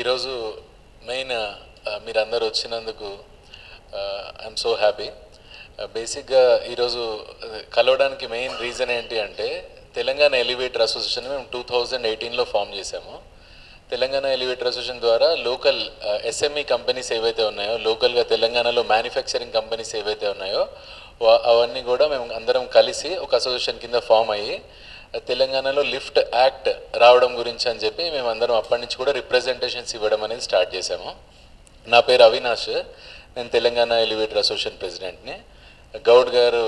ఈరోజు మెయిన్ మీరందరూ వచ్చినందుకు ఐఎమ్ సో హ్యాపీ బేసిక్గా ఈరోజు కలవడానికి మెయిన్ రీజన్ ఏంటి అంటే తెలంగాణ ఎలివేటర్ అసోసియేషన్ మేము టూ థౌజండ్ ఎయిటీన్లో ఫామ్ చేశాము. తెలంగాణ ఎలివేటర్ అసోసియేషన్ ద్వారా లోకల్ ఎస్ఎంఈ కంపెనీస్ ఏవైతే ఉన్నాయో లోకల్గా తెలంగాణలో మ్యానుఫ్యాక్చరింగ్ కంపెనీస్ ఏవైతే ఉన్నాయో అవన్నీ కూడా మేము అందరం కలిసి ఒక అసోసియేషన్ కింద ఫామ్ అయ్యి తెలంగాణలో లిఫ్ట్ యాక్ట్ రావడం గురించి అని చెప్పి మేము అందరం అప్పటి నుంచి కూడా రిప్రజెంటేషన్స్ ఇవ్వడం అనేది స్టార్ట్ చేసాము నా పేరు అవినాష్. నేను తెలంగాణ ఎలివేటర్ అసోసియేషన్ ప్రెసిడెంట్ని. గౌడ్ గారు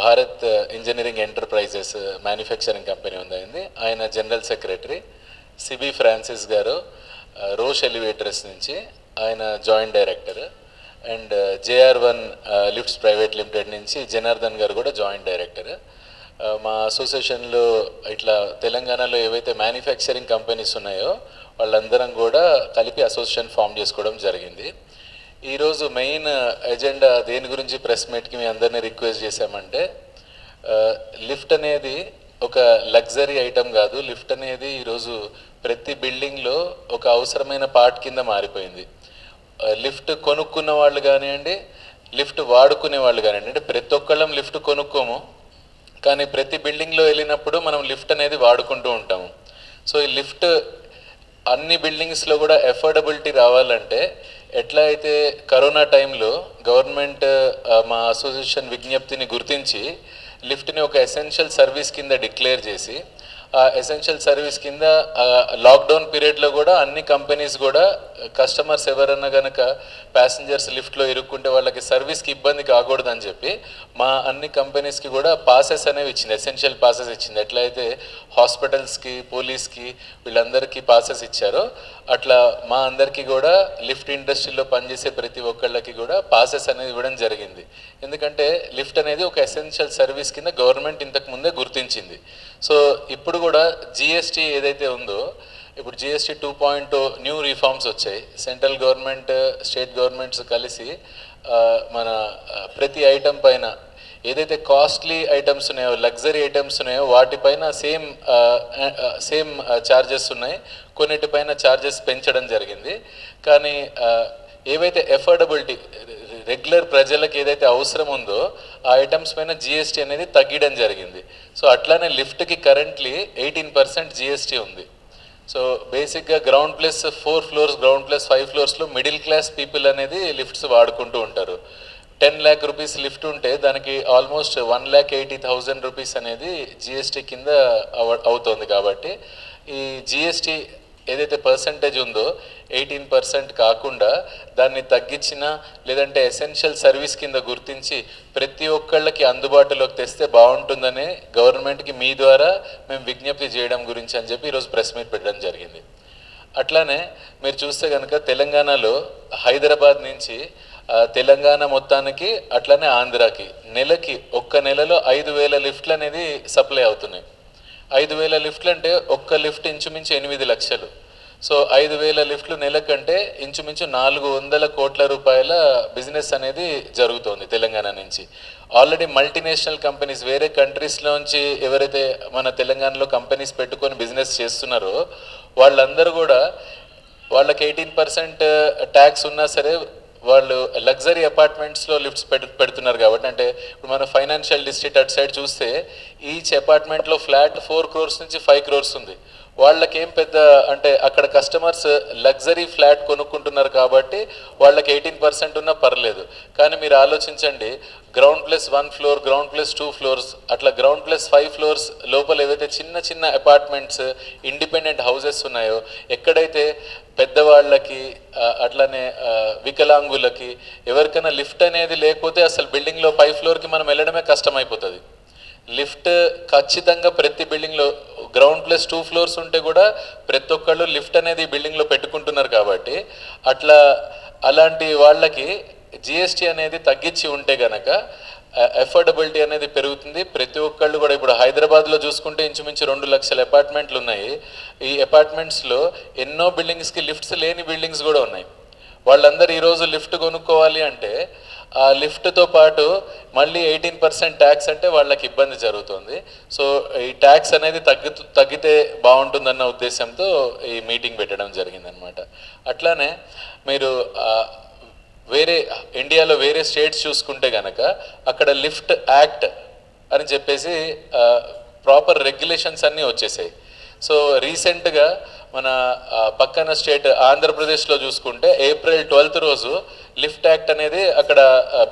Bharat engineering enterprises manufacturing company ఉందైంది ఆయన జనరల్ సెక్రటరీ సిబి ఫ్రాన్సిస్ గారు రోష్ ఎలివేటర్స్ నుంచి ఆయన joint director. And JR one lifts private limited నుంచి జనార్దన్ గారు కూడా జాయింట్ డైరెక్టర్. మా అసోసియేషన్లో ఇట్లా తెలంగాణలో ఏవైతే మ్యానుఫ్యాక్చరింగ్ కంపెనీస్ ఉన్నాయో వాళ్ళందరం కూడా కలిపి అసోసియేషన్ ఫామ్ చేసుకోవడం జరిగింది. ఈరోజు మెయిన్ ఎజెండా దేని గురించి ప్రెస్ మీట్కి మీ అందరినీ రిక్వెస్ట్ చేశామంటే లిఫ్ట్ అనేది ఒక లగ్జరీ ఐటమ్ కాదు. లిఫ్ట్ అనేది ఈరోజు ప్రతి బిల్డింగ్లో ఒక అవసరమైన పార్ట్ కింద మారిపోయింది. లిఫ్ట్ కొనుక్కున్న వాళ్ళు కానివ్వండి లిఫ్ట్ వాడుకునే వాళ్ళు కానివ్వండి అంటే ప్రతి ఒక్కళ్ళం లిఫ్ట్ కొనుక్కోము. కానీ ప్రతి బిల్డింగ్లో వెళ్ళినప్పుడు మనం లిఫ్ట్ అనేది వాడుకుంటూ ఉంటాము. సో ఈ లిఫ్ట్ అన్ని బిల్డింగ్స్లో కూడా ఎఫోర్డబిలిటీ రావాలంటే ఎట్లా అయితే కరోనా టైంలో గవర్నమెంట్ మా అసోసియేషన్ విజ్ఞప్తిని గుర్తించి లిఫ్ట్ని ఒక ఎసెన్షియల్ సర్వీస్ కింద డిక్లేర్ చేసి ఎసెన్షియల్ సర్వీస్ కింద లాక్డౌన్ పీరియడ్లో కూడా అన్ని కంపెనీస్ కూడా కస్టమర్స్ ఎవరన్నా కనుక ప్యాసింజర్స్ లిఫ్ట్లో ఇరుక్కుంటే వాళ్ళకి సర్వీస్కి ఇబ్బంది కాకూడదని చెప్పి మా అన్ని కంపెనీస్కి కూడా పాసెస్ అనేవి ఇచ్చింది ఎసెన్షియల్ పాసెస్ ఇచ్చింది. ఎట్లయితే హాస్పిటల్స్కి పోలీస్కి వీళ్ళందరికీ పాసెస్ ఇచ్చారో అట్లా మా అందరికీ కూడా లిఫ్ట్ ఇండస్ట్రీలో పనిచేసే ప్రతి ఒక్కళ్ళకి కూడా పాసెస్ అనేది ఇవ్వడం జరిగింది. ఎందుకంటే లిఫ్ట్ అనేది ఒక ఎసెన్షియల్ సర్వీస్ కింద గవర్నమెంట్ ఇంతకు ముందే గుర్తించింది. సో ఇప్పుడు కూడా జిఎస్టీ ఏదైతే ఉందో ఇప్పుడు GST two point new reforms వచ్చాయి. సెంట్రల్ గవర్నమెంట్ స్టేట్ గవర్నమెంట్స్ కలిసి మన ప్రతి ఐటెం పైన ఏదైతే కాస్ట్లీ ఐటమ్స్ ఉన్నాయో లగ్జరీ ఐటమ్స్ ఉన్నాయో వాటిపైన సేమ్ సేమ్ ఛార్జెస్ ఉన్నాయి. కొన్నిటిపైన ఛార్జెస్ పెంచడం జరిగింది. కానీ ఏవైతే ఎఫోర్డబిలిటీ రెగ్యులర్ ప్రజలకు ఏదైతే అవసరం ఉందో ఆ ఐటమ్స్ పైన జిఎస్టీ అనేది తగ్గడం జరిగింది. సో అట్లానే లిఫ్ట్కి కరెంట్లీ ఎయిటీన్ పర్సెంట్ జిఎస్టీ ఉంది. సో బేసిక్గా ground plus four floors ground plus five ఫ్లోర్స్లో middle class people అనేది లిఫ్ట్స్ వాడుకుంటూ ఉంటారు. టెన్ ల్యాక్ రూపీస్ లిఫ్ట్ ఉంటే దానికి almost one lakh eighty thousand rupees అనేది జిఎస్టీ కింద అవ- అవుతోంది కాబట్టి ఈ జిఎస్టీ ఏదైతే పర్సంటేజ్ ఉందో ఎయిటీన్ పర్సెంట్ కాకుండా దాన్ని తగ్గించిన లేదంటే ఎసెన్షియల్ సర్వీస్ కింద గుర్తించి ప్రతి ఒక్కళ్ళకి అందుబాటులోకి తెస్తే బాగుంటుందని గవర్నమెంట్కి మీ ద్వారా మేము విజ్ఞప్తి చేయడం గురించి అని చెప్పి ఈరోజు ప్రెస్ మీట్ పెట్టడం జరిగింది. అట్లానే మీరు చూస్తే కనుక తెలంగాణలో హైదరాబాద్ నుంచి తెలంగాణ మొత్తానికి అట్లానే ఆంధ్రాకి నెలకి ఒక్క నెలలో ఐదు వేల లిఫ్ట్లు అనేది సప్లై అవుతున్నాయి. ఐదు వేల లిఫ్ట్లు అంటే ఒక్క లిఫ్ట్ ఇంచుమించు ఎనిమిది లక్షలు. సో ఐదు వేల లిఫ్ట్లు నెలకంటే ఇంచుమించు నాలుగు వందల కోట్ల రూపాయల బిజినెస్ అనేది జరుగుతోంది తెలంగాణ నుంచి. ఆల్రెడీ మల్టీనేషనల్ కంపెనీస్ వేరే కంట్రీస్లోంచి ఎవరైతే మన తెలంగాణలో కంపెనీస్ పెట్టుకొని బిజినెస్ చేస్తున్నారో వాళ్ళందరూ కూడా వాళ్ళకి ఎయిటీన్ పర్సెంట్ ట్యాక్స్ ఉన్నా సరే వాళ్ళు లగ్జరీ అపార్ట్మెంట్స్లో లిఫ్ట్స్ పెడు పెడుతున్నారు కాబట్టి అంటే ఇప్పుడు మన ఫైనాన్షియల్ డిస్ట్రిక్ట్ అటు సైడ్ చూస్తే ఈచ్ అపార్ట్మెంట్లో ఫ్లాట్ ఫోర్ క్రోర్స్ నుంచి ఫైవ్ క్రోర్స్ ఉంది. వాళ్ళకి ఏం పెద్ద అంటే అక్కడ కస్టమర్స్ లగ్జరీ ఫ్లాట్ కొనుక్కుంటున్నారు కాబట్టి వాళ్ళకి ఎయిటీన్ పర్సెంట్ ఉన్నా పర్లేదు. కానీ మీరు ఆలోచించండి ground plus one floor ground plus two floors అట్లా గ్రౌండ్ ప్లస్ ఫైవ్ ఫ్లోర్స్ లోపల ఏవైతే చిన్న చిన్న అపార్ట్మెంట్స్ ఇండిపెండెంట్ హౌసెస్ ఉన్నాయో ఎక్కడైతే పెద్దవాళ్ళకి అట్లనే అట్లానే వికలాంగులకి ఎవరికైనా లిఫ్ట్ అనేది లేకపోతే అసలు బిల్డింగ్లో పై ఫ్లోర్కి మనం వెళ్ళడమే కష్టమైపోతుంది. లిఫ్ట్ ఖచ్చితంగా ప్రతి బిల్డింగ్లో గ్రౌండ్ ప్లస్ టూ ఫ్లోర్స్ ఉంటే కూడా ప్రతి ఒక్కళ్ళు లిఫ్ట్ అనేది బిల్డింగ్లో పెట్టుకుంటున్నారు కాబట్టి అట్లా అలాంటి వాళ్ళకి జిఎస్టీ అనేది తగ్గించి ఉంటే గనక ఎఫోర్డబిలిటీ అనేది పెరుగుతుంది. ప్రతి ఒక్కళ్ళు కూడా ఇప్పుడు హైదరాబాద్లో చూసుకుంటే ఇంచుమించు రెండు లక్షల అపార్ట్మెంట్లు ఉన్నాయి. ఈ అపార్ట్మెంట్స్లో ఎన్నో బిల్డింగ్స్కి లిఫ్ట్స్ లేని బిల్డింగ్స్ కూడా ఉన్నాయి. వాళ్ళందరూ ఈరోజు లిఫ్ట్ కొనుక్కోవాలి అంటే ఆ లిఫ్ట్తో పాటు మళ్ళీ ఎయిటీన్ పర్సెంట్ ట్యాక్స్ అంటే వాళ్ళకి ఇబ్బంది జరుగుతుంది. సో ఈ ట్యాక్స్ అనేది తగ్గు తగ్గితే బాగుంటుందన్న ఉద్దేశంతో ఈ మీటింగ్ పెట్టడం జరిగిందనమాట అట్లానే మీరు వేరే ఇండియాలో వేరే స్టేట్స్ చూసుకుంటే కనుక అక్కడ లిఫ్ట్ యాక్ట్ అని చెప్పేసి ప్రాపర్ రెగ్యులేషన్స్ అన్నీ వచ్చేసాయి. సో రీసెంట్గా మన పక్కన స్టేట్ ఆంధ్రప్రదేశ్లో చూసుకుంటే ఏప్రిల్ ట్వెల్త్ రోజు లిఫ్ట్ యాక్ట్ అనేది అక్కడ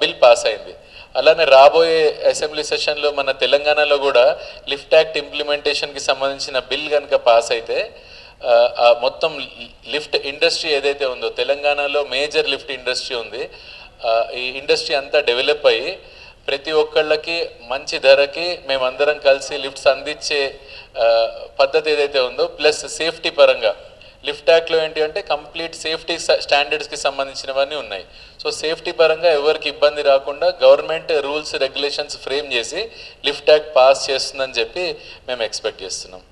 బిల్ పాస్ అయింది. అలానే రాబోయే అసెంబ్లీ సెషన్లో మన తెలంగాణలో కూడా లిఫ్ట్ యాక్ట్ ఇంప్లిమెంటేషన్కి సంబంధించిన బిల్ కనుక పాస్ అయితే మొత్తం లిఫ్ట్ ఇండస్ట్రీ ఏదైతే ఉందో తెలంగాణలో మేజర్ లిఫ్ట్ ఇండస్ట్రీ ఉంది ఈ ఇండస్ట్రీ అంతా డెవలప్ అయ్యి ప్రతి ఒక్కళ్ళకి మంచి ధరకి మేమందరం కలిసి లిఫ్ట్స్ అందించే పద్ధతి ఏదైతే ఉందో ప్లస్ సేఫ్టీ పరంగా. లిఫ్ట్ యాక్ట్లో ఏంటి అంటే కంప్లీట్ సేఫ్టీ స్టాండర్డ్స్కి సంబంధించినవన్నీ ఉన్నాయి. సో సేఫ్టీ పరంగా ఎవరికి ఇబ్బంది రాకుండా గవర్నమెంట్ రూల్స్ రెగ్యులేషన్స్ ఫ్రేమ్ చేసి లిఫ్ట్ యాక్ట్ పాస్ చేస్తుందని చెప్పి మేము ఎక్స్పెక్ట్ చేస్తున్నాం.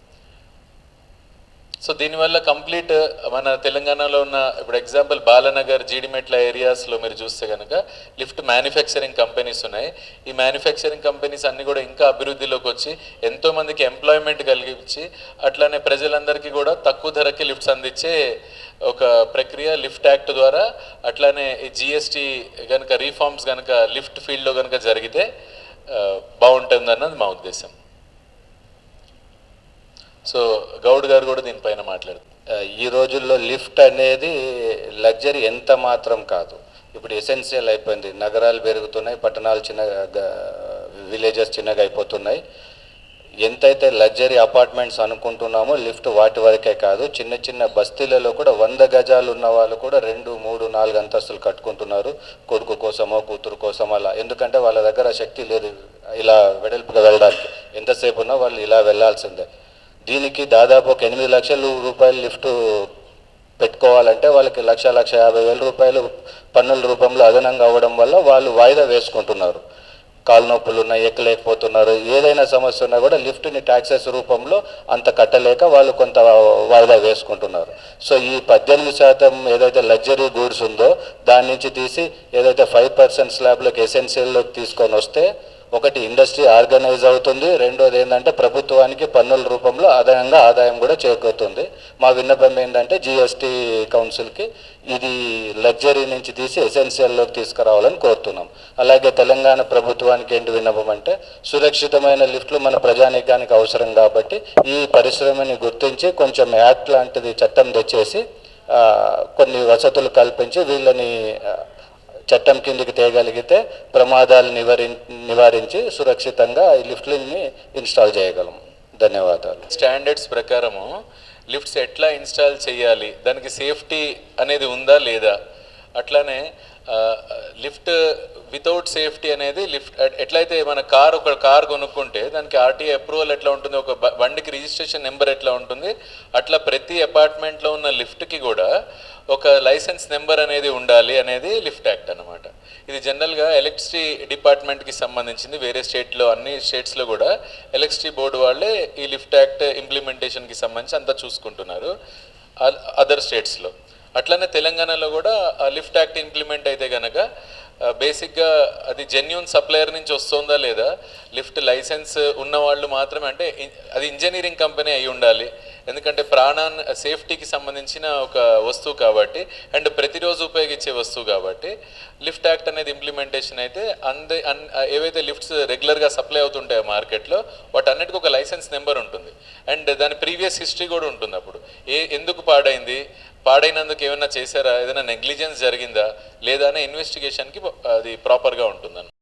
సో దీనివల్ల కంప్లీట్ మన తెలంగాణలో ఉన్న ఇప్పుడు ఎగ్జాంపుల్ బాలనగర్ జీడిమెట్ల ఏరియాస్లో మీరు చూస్తే కనుక లిఫ్ట్ మ్యానుఫ్యాక్చరింగ్ కంపెనీస్ ఉన్నాయి. ఈ మ్యానుఫ్యాక్చరింగ్ కంపెనీస్ అన్నీ కూడా ఇంకా అభివృద్ధిలోకి వచ్చి ఎంతోమందికి ఎంప్లాయ్మెంట్ కలిగించి అట్లానే ప్రజలందరికీ కూడా తక్కువ ధరకి లిఫ్ట్స్ అందించే ఒక ప్రక్రియ లిఫ్ట్ యాక్ట్ ద్వారా అట్లానే ఈ జిఎస్టీ కనుక రీఫార్మ్స్ కనుక లిఫ్ట్ ఫీల్డ్లో కనుక జరిగితే బాగుంటుంది బాగుంటుందన్నది మా ఉద్దేశం. సో గౌడ్ గారు కూడా దీనిపైన మాట్లాడుతారు ఈ రోజుల్లో లిఫ్ట్ అనేది లగ్జరీ ఎంత మాత్రం కాదు. ఇప్పుడు ఎసెన్షియల్ అయిపోయింది. నగరాలు పెరుగుతున్నాయి పట్టణాలు చిన్నగా విలేజెస్ చిన్నగా అయిపోతున్నాయి. ఎంతైతే లగ్జరీ అపార్ట్మెంట్స్ అనుకుంటున్నామో లిఫ్ట్ వాటి వరకే కాదు. చిన్న చిన్న బస్తీలలో కూడా వంద గజాలు ఉన్న వాళ్ళు కూడా రెండు మూడు నాలుగు అంతస్తులు కట్టుకుంటున్నారు. కొడుకు కోసమో కూతురు కోసమో అలా. ఎందుకంటే వాళ్ళ దగ్గర శక్తి లేదు. ఇలా వెడల్పుగా వెళ్ళడానికి. ఎంతసేపు ఉన్నా వాళ్ళు ఇలా వెళ్ళాల్సిందే. దీనికి దాదాపు ఒక ఎనిమిది లక్షల రూపాయలు లిఫ్ట్ పెట్టుకోవాలంటే వాళ్ళకి లక్ష లక్ష యాభై వేల రూపాయలు పన్నుల రూపంలో అదనంగా అవ్వడం వల్ల వాళ్ళు వాయిదా వేసుకుంటున్నారు. కాలు నొప్పులు ఉన్నాయి ఎక్కలేకపోతున్నారు. ఏదైనా సమస్య ఉన్నా కూడా లిఫ్ట్ని ట్యాక్సెస్ రూపంలో అంత కట్టలేక వాళ్ళు కొంత వాయిదా వేసుకుంటున్నారు. సో ఈ పద్దెనిమిది శాతం ఏదైతే లగ్జరీ గూడ్స్ ఉందో దాని నుంచి తీసి ఏదైతే ఫైవ్ పర్సెంట్ స్లాబ్లోకి ఎసెన్షియల్లోకి తీసుకొని వస్తే ఒకటి ఇండస్ట్రీ ఆర్గనైజ్ అవుతుంది రెండోది ఏంటంటే ప్రభుత్వానికి పన్నుల రూపంలో అదనంగా ఆదాయం కూడా చేకూరుతుంది. మా విన్నపం ఏంటంటే జిఎస్టీ కౌన్సిల్కి ఇది లగ్జరీ నుంచి తీసి ఎసెన్షియల్లోకి తీసుకురావాలని కోరుతున్నాం. అలాగే తెలంగాణ ప్రభుత్వానికి ఏంటి విన్నపం అంటే సురక్షితమైన లిఫ్ట్లు మన ప్రజానీకానికి అవసరం కాబట్టి ఈ పరిశ్రమని గుర్తించి కొంచెం యాక్ట్ లాంటిది చట్టం తెచ్చేసి కొన్ని వసతులు కల్పించి వీళ్ళని చట్టం కిందికి తేయగలిగితే ప్రమాదాలు నివారి నివారించి సురక్షితంగా ఈ లిఫ్ట్లని ఇన్స్టాల్ చేయగలం. ధన్యవాదాలు. స్టాండర్డ్స్ ప్రకారము లిఫ్ట్స్ ఎట్లా ఇన్స్టాల్ చేయాలి? దానికి సేఫ్టీ అనేది ఉందా లేదా? అట్లానే లిఫ్ట్ వితౌట్ సేఫ్టీ అనేది లిఫ్ట్ ఎట్లయితే మన కార్ ఒక కార్ కొనుక్కుంటే దానికి ఆర్టీఏ అప్రూవల్ ఎట్లా ఉంటుంది ఒక బండికి రిజిస్ట్రేషన్ నెంబర్ ఎట్లా ఉంటుంది అట్లా ప్రతి అపార్ట్మెంట్లో ఉన్న లిఫ్ట్కి కూడా ఒక లైసెన్స్ నెంబర్ అనేది ఉండాలి అనేది లిఫ్ట్ యాక్ట్ అన్నమాట. ఇది జనరల్గా ఎలక్ట్రిసిటీ డిపార్ట్మెంట్కి సంబంధించింది వేరే స్టేట్లో అన్ని స్టేట్స్లో కూడా ఎలక్ట్రిసిటీ బోర్డు వాళ్ళే ఈ లిఫ్ట్ యాక్ట్ ఇంప్లిమెంటేషన్కి సంబంధించి అంతా చూసుకుంటున్నారు. అదర్ స్టేట్స్లో. అట్లనే తెలంగాణలో కూడా ఆ లిఫ్ట్ యాక్ట్ ఇంప్లిమెంట్ అయితే కనుక బేసిక్గా అది జెన్యున్ సప్లయర్ నుంచి వస్తుందా లేదా లిఫ్ట్ లైసెన్స్ ఉన్న వాళ్ళు మాత్రమే అంటే అది ఇంజనీరింగ్ కంపెనీ అయి ఉండాలి. ఎందుకంటే ప్రాణాన్ సేఫ్టీకి సంబంధించిన ఒక వస్తువు కాబట్టి అండ్ ప్రతిరోజు ఉపయోగించే వస్తువు కాబట్టి లిఫ్ట్ యాక్ట్ అనేది ఇంప్లిమెంటేషన్ అయితే అందే అన్ ఏవైతే లిఫ్ట్స్ రెగ్యులర్గా సప్లై అవుతుంటాయో మార్కెట్లో వాటన్నిటికీ ఒక లైసెన్స్ నెంబర్ ఉంటుంది. అండ్ దాని ప్రీవియస్ హిస్టరీ కూడా ఉంటుంది అప్పుడు. ఏ ఎందుకు పాడైంది పాడైనందుకు ఏమైనా చేశారా? ఏదైనా నెగ్లిజెన్స్ జరిగిందా? లేదా అనే ఇన్వెస్టిగేషన్కి అది ప్రాపర్గా ఉంటుందన్నమాట